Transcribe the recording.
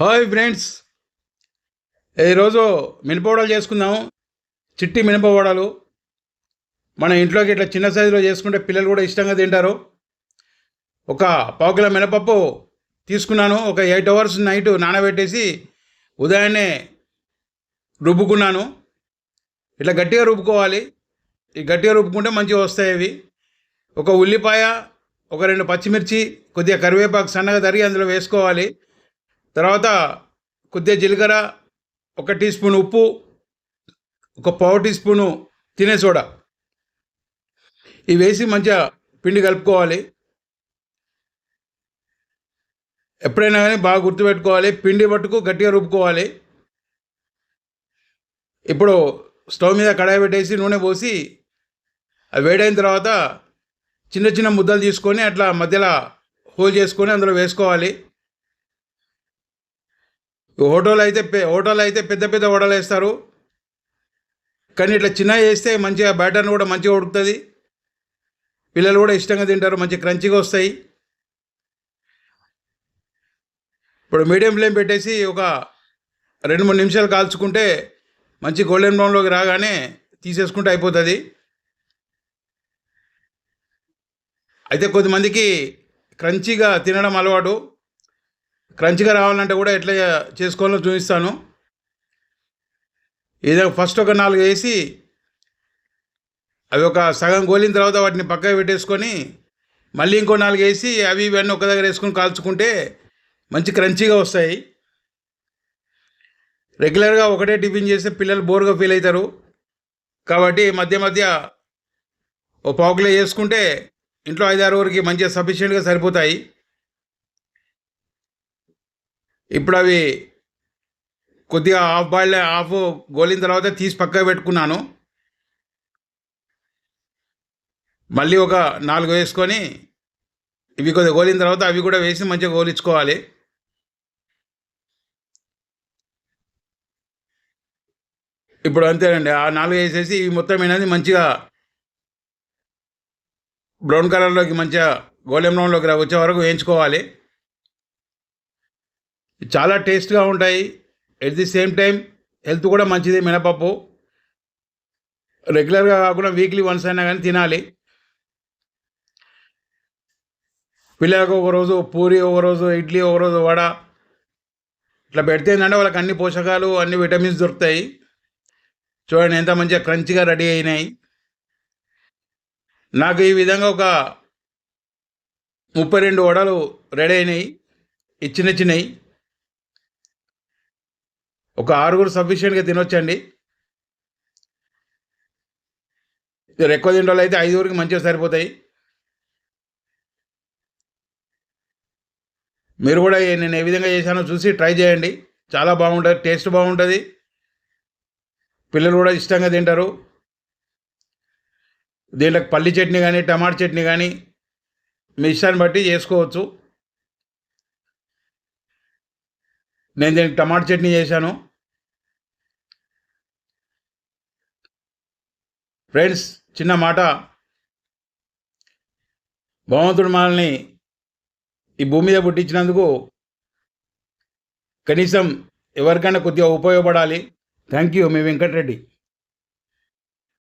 Hi friends. ఈరోజు మినపవడలు చేసుకుందాం చిట్టి మినపవడలు. మన ఇంట్లోకి ఇట్లా చిన్న సైజులో చేసుకుంటే పిల్లలు కూడా ఇష్టంగా తింటారు. ఒక పావు కిలో మినపప్పు తీసుకున్నాను. ఒక ఎయిట్ అవర్స్ నైట్ నానబెట్టేసి ఉదయాన్నే రుబ్బుకున్నాను. ఇట్లా గట్టిగా రుబ్బుకోవాలి. ఈ గట్టిగా రుబ్బుకుంటే మంచిగా వస్తాయి అవి. ఒక ఉల్లిపాయ ఒక రెండు పచ్చిమిర్చి కొద్దిగా కరివేపాకు సన్నగా తరిగి అందులో వేసుకోవాలి. తర్వాత కొద్దిగా జీలకర్ర ఒక టీ స్పూన్ ఉప్పు ఒక పావు టీ స్పూను తినే సోడా. ఇవి వేసి మంచిగా పిండి కలుపుకోవాలి. ఎప్పుడైనా కానీ బాగా గుర్తుపెట్టుకోవాలి. పిండి పట్టుకు గట్టిగా రుబ్బుకోవాలి. ఇప్పుడు స్టవ్ మీద కడాయి పెట్టేసి నూనె పోసి అది వేడైన తర్వాత చిన్న చిన్న ముద్దలు తీసుకొని అట్లా మధ్యలో హోల్ చేసుకొని అందులో వేసుకోవాలి. హోటల్ అయితే హోటల్ అయితే పెద్ద పెద్ద వడలు వేస్తారు. కానీ ఇట్లా చిన్న వేస్తే మంచిగా బ్యాటర్ని కూడా మంచిగా ఉడుకుతుంది. పిల్లలు కూడా ఇష్టంగా తింటారు మంచి క్రంచిగా వస్తాయి. ఇప్పుడు మీడియం ఫ్లేమ్ పెట్టేసి ఒక రెండు మూడు నిమిషాలు కాల్చుకుంటే మంచి గోల్డెన్ బ్రౌన్లోకి రాగానే తీసేసుకుంటే అయిపోతుంది. అయితే కొద్దిమందికి క్రంచీగా తినడం అలవాటు. క్రంచిగా రావాలంటే కూడా ఎట్లా చేసుకోవాలో చూపిస్తాను. ఏదో ఫస్ట్ ఒక నాలుగు వేసి అవి ఒక సగం గోలిన తర్వాత వాటిని పక్కకు పెట్టేసుకొని మళ్ళీ ఇంకో నాలుగు వేసి అవి ఇవన్నీ ఒక దగ్గర వేసుకొని కాల్చుకుంటే మంచి క్రంచీగా వస్తాయి. రెగ్యులర్గా ఒకటే టిఫిన్ చేస్తే పిల్లలు బోర్గా ఫీల్ అవుతారు. కాబట్టి మధ్య మధ్య ఓ పావు చేసుకుంటే ఇంట్లో ఐదారు వరకు మంచిగా సఫిషియెంట్గా సరిపోతాయి. ఇప్పుడు అవి కొద్దిగా హాఫ్ బాయిల్ హాఫ్ గోలిన తర్వాత తీసి పక్కకు పెట్టుకున్నాను. మళ్ళీ ఒక నాలుగు వేసుకొని ఇవి కొద్దిగా గోలిన తర్వాత అవి కూడా వేసి మంచిగా గోలించుకోవాలి. ఇప్పుడు అంతేనండి ఆ నాలుగు వేసేసి ఇవి మొత్తం అనేది మంచిగా బ్రౌన్ కలర్లోకి మంచిగా గోల్డెన్ బ్రౌన్లోకి వచ్చే వరకు వేయించుకోవాలి. చాలా టేస్ట్గా ఉంటాయి. At the same time health కూడా మంచిది మినపప్పు. రెగ్యులర్గా కాకుండా వీక్లీ వన్స్ అయినా కానీ తినాలి. పిల్లలకు ఒకరోజు పూరి ఒకరోజు ఇడ్లీ ఒకరోజు వడ. ఇట్లా పెడితే ఏంటంటే వాళ్ళకి అన్ని పోషకాలు అన్ని విటమిన్స్ దొరుకుతాయి. చూడండి ఎంత మంచిగా క్రంచిగా రెడీ అయినాయి. నాకు ఈ విధంగా ఒక ముప్పై రెండు వడలు రెడీ అయినాయి. ఇచ్చిన చిన్నవి ఒక ఆరుగురు సఫిషియెంట్గా తినొచ్చండి. ఎక్కువ తింటే అయితే ఐదుగురికి మంచిగా సరిపోతాయి. మీరు కూడా నేను ఏ విధంగా చేశానో చూసి ట్రై చేయండి. చాలా బాగుంటుంది టేస్ట్ బాగుంటుంది. పిల్లలు కూడా ఇష్టంగా తింటారు. దీంట్లోకి పల్లి చట్నీ కానీ టమాటా చట్నీ కానీ మీ ఇష్టాన్ని బట్టి చేసుకోవచ్చు. నేను దీనికి టమాటా చట్నీ చేశాను. ఫ్రెండ్స్ చిన్న మాట. భగవంతుడు మనల్ని ఈ భూమి మీద పుట్టించినందుకు కనీసం ఎవరికైనా కొద్దిగా ఉపయోగపడాలి. థ్యాంక్ యూ మీ వెంకటరెడ్డి.